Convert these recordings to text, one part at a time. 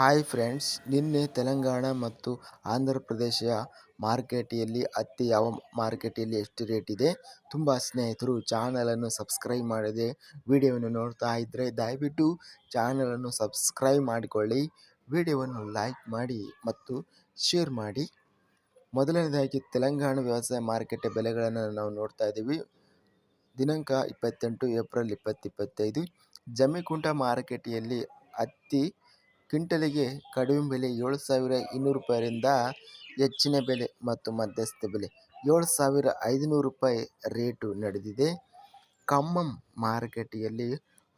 Hi friends ನಿನ್ನೆ ತೆಲಂಗಾಣ ಮತ್ತು ಆಂಧ್ರ ಪ್ರದೇಶ ಮಾರುಕಟ್ಟೆಯಲ್ಲಿ ಹತ್ತಿ ಯಾವ ಮಾರುಕಟ್ಟೆಯಲ್ಲಿ ಎಷ್ಟು ರೇಟ್ ಇದೆ? ತುಂಬ ಸ್ನೇಹಿತರು ಚಾನಲನ್ನು ಸಬ್ಸ್ಕ್ರೈಬ್ ಮಾಡದೆ ವಿಡಿಯೋವನ್ನು ನೋಡ್ತಾ ಇದ್ದರೆ ದಯವಿಟ್ಟು ಚಾನಲನ್ನು ಸಬ್ಸ್ಕ್ರೈಬ್ ಮಾಡಿಕೊಳ್ಳಿ ವಿಡಿಯೋವನ್ನು ಲೈಕ್ ಮಾಡಿ ಮತ್ತು ಶೇರ್ ಮಾಡಿ. ಮೊದಲನೇದಾಗಿ, ತೆಲಂಗಾಣ ವ್ಯವಸಾಯ ಮಾರುಕಟ್ಟೆ ಬೆಲೆಗಳನ್ನು ನಾವು ನೋಡ್ತಾ ಇದ್ದೀವಿ. ದಿನಾಂಕ ಇಪ್ಪತ್ತೆಂಟು ಏಪ್ರಿಲ್ ಇಪ್ಪತ್ತಿಪ್ಪತ್ತೈದು ಜಮ್ಮಿಕುಂಟ ಮಾರುಕಟ್ಟೆಯಲ್ಲಿ ಹತ್ತಿ ಕ್ವಿಂಟಲಿಗೆ ಕಡಿಮೆ ಬೆಲೆ ಏಳು ಸಾವಿರ ಇನ್ನೂರು ರೂಪಾಯಿಯಿಂದ ಹೆಚ್ಚಿನ ಬೆಲೆ ಮತ್ತು ಮಧ್ಯಸ್ಥ ಬೆಲೆ. ಏಳು ಸಾವಿರ ಐದುನೂರು ರೂಪಾಯಿ ರೇಟು ನಡೆದಿದೆ. ಖಮ್ಮಂ ಮಾರುಕಟ್ಟೆಯಲ್ಲಿ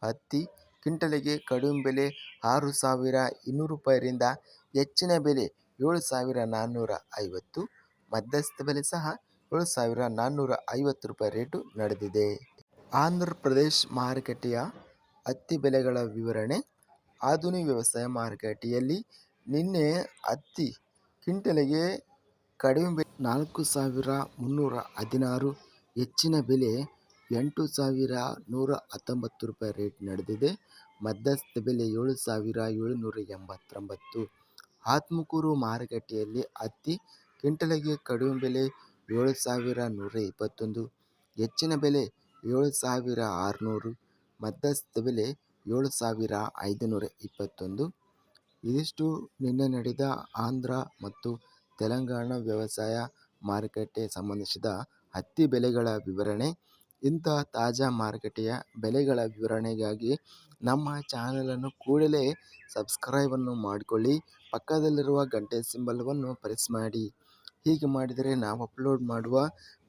ಹತ್ತಿ ಕ್ವಿಂಟಲಿಗೆ ಕಡಿಮೆ ಬೆಲೆ ಆರು ಸಾವಿರ ಇನ್ನೂರು ರೂಪಾಯಿರಿಂದ ಹೆಚ್ಚಿನ ಬೆಲೆ ಏಳು ಸಾವಿರ ನಾನ್ನೂರ ಐವತ್ತು. ಮಧ್ಯಸ್ಥ ಬೆಲೆ ಸಹ ಏಳು ಸಾವಿರ ನಾನ್ನೂರ ಐವತ್ತು ರೂಪಾಯಿ ರೇಟು ನಡೆದಿದೆ. ಆಂಧ್ರ ಪ್ರದೇಶ್ ಮಾರುಕಟ್ಟೆಯ ಹತ್ತಿ ಬೆಲೆಗಳ ವಿವರಣೆ. ಆಧುನಿಕ ವ್ಯವಸಾಯ ಮಾರುಕಟ್ಟೆಯಲ್ಲಿ ನಿನ್ನೆ ಹತ್ತಿ ಕ್ವಿಂಟಲಿಗೆ ಕಡಿಮೆ ನಾಲ್ಕು ಸಾವಿರ ಮುನ್ನೂರ ಹದಿನಾರು, ಹೆಚ್ಚಿನ ಬೆಲೆ ಎಂಟು ಸಾವಿರ ನೂರ ಹತ್ತೊಂಬತ್ತು ರೂಪಾಯಿ ರೇಟ್ ನಡೆದಿದೆ. ಮಧ್ಯಸ್ಥ ಬೆಲೆ ಏಳು ಸಾವಿರ ಏಳುನೂರ ಎಂಬತ್ತೊಂಬತ್ತು. ಆತ್ಮಕೂರು ಮಾರುಕಟ್ಟೆಯಲ್ಲಿ ಹತ್ತಿ ಕ್ವಿಂಟಲಿಗೆ ಕಡಿಮೆ ಬೆಲೆ ಏಳು ಸಾವಿರ ನೂರ ಇಪ್ಪತ್ತೊಂದು, ಹೆಚ್ಚಿನ ಬೆಲೆ ಏಳು ಸಾವಿರ ಆರುನೂರು, ಮಧ್ಯಸ್ಥ ಬೆಲೆ ಏಳು ಸಾವಿರ ಐದುನೂರ ಇಪ್ಪತ್ತೊಂದು. ಇದಿಷ್ಟು ನಿನ್ನೆ ನಡೆದ ಆಂಧ್ರ ಮತ್ತು ತೆಲಂಗಾಣ ವ್ಯವಸಾಯ ಮಾರುಕಟ್ಟೆ ಸಂಬಂಧಿಸಿದ ಹತ್ತಿ ಬೆಲೆಗಳ ವಿವರಣೆ ಇಂತಹ ತಾಜಾ ಮಾರುಕಟ್ಟೆಯ ಬೆಲೆಗಳ ವಿವರಣೆಗಾಗಿ ನಮ್ಮ ಚಾನಲನ್ನು ಕೂಡಲೇ ಸಬ್ಸ್ಕ್ರೈಬನ್ನು ಮಾಡಿಕೊಳ್ಳಿ. ಪಕ್ಕದಲ್ಲಿರುವ ಗಂಟೆ ಸಿಂಬಲವನ್ನು ಪ್ರೆಸ್ ಮಾಡಿ. ಹೀಗೆ ಮಾಡಿದರೆ ನಾವು ಅಪ್ಲೋಡ್ ಮಾಡುವ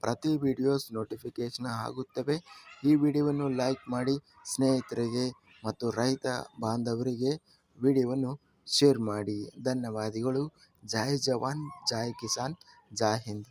ಪ್ರತಿ ವಿಡಿಯೋಸ್ ನೋಟಿಫಿಕೇಷನ್ ಆಗುತ್ತವೆ. ಈ ವಿಡಿಯೋವನ್ನು ಲೈಕ್ ಮಾಡಿ ಸ್ನೇಹಿತರಿಗೆ ಮತ್ತು ರೈತ ಬಾಂಧವರಿಗೆ ವಿಡಿಯೋವನ್ನು ಶೇರ್ ಮಾಡಿ. ಧನ್ಯವಾದಗಳು. ಜೈ ಜವಾನ್ ಜೈ ಕಿಸಾನ್ ಜೈ ಹಿಂದ್.